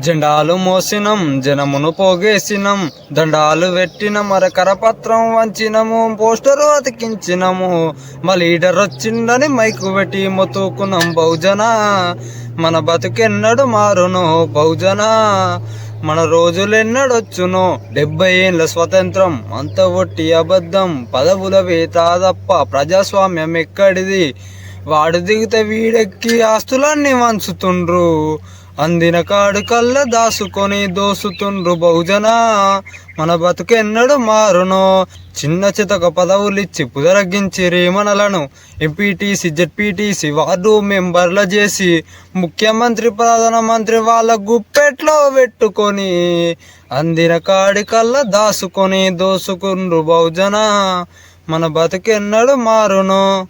జెండాలు మోసినం జనమును పోగేసినం దండాలు పెట్టిన మరకరపత్రం వంచినము పోస్టరు అతికించినము. మా లీడర్ వచ్చిందని మైకు పెట్టి మొత్తుకున్నాం బహుజన. మన బతుకెన్నడు మారును బహుజన. మన రోజులెన్నడొచ్చును డెబ్బై ఏళ్ళ స్వతంత్రం అంత ఒట్టి అబద్ధం పదవుల వేత తప్ప ప్రజాస్వామ్యం ఎక్కడిది? వాడు దిగితే వీడెక్కి ఆస్తులన్నీ వంచుతుండ్రు. అందిన కాడు కళ్ళ దాసుకొని దోసుతుండ్రు బహుజన. మన బతుకెన్నడు మారును. చిన్న చితక పదవులిచ్చి పుదరగించిరి మనలను. ఎంపీటీసీ జెడ్పీటీసీ వార్డు మెంబర్ల చేసి ముఖ్యమంత్రి ప్రధానమంత్రి వాళ్ళ గుప్పెట్లో పెట్టుకొని అందిన కాడి కళ్ళ దాసుకొని దోసుకుండ్రు బహుజన. మన బతుకెన్నడు మారును.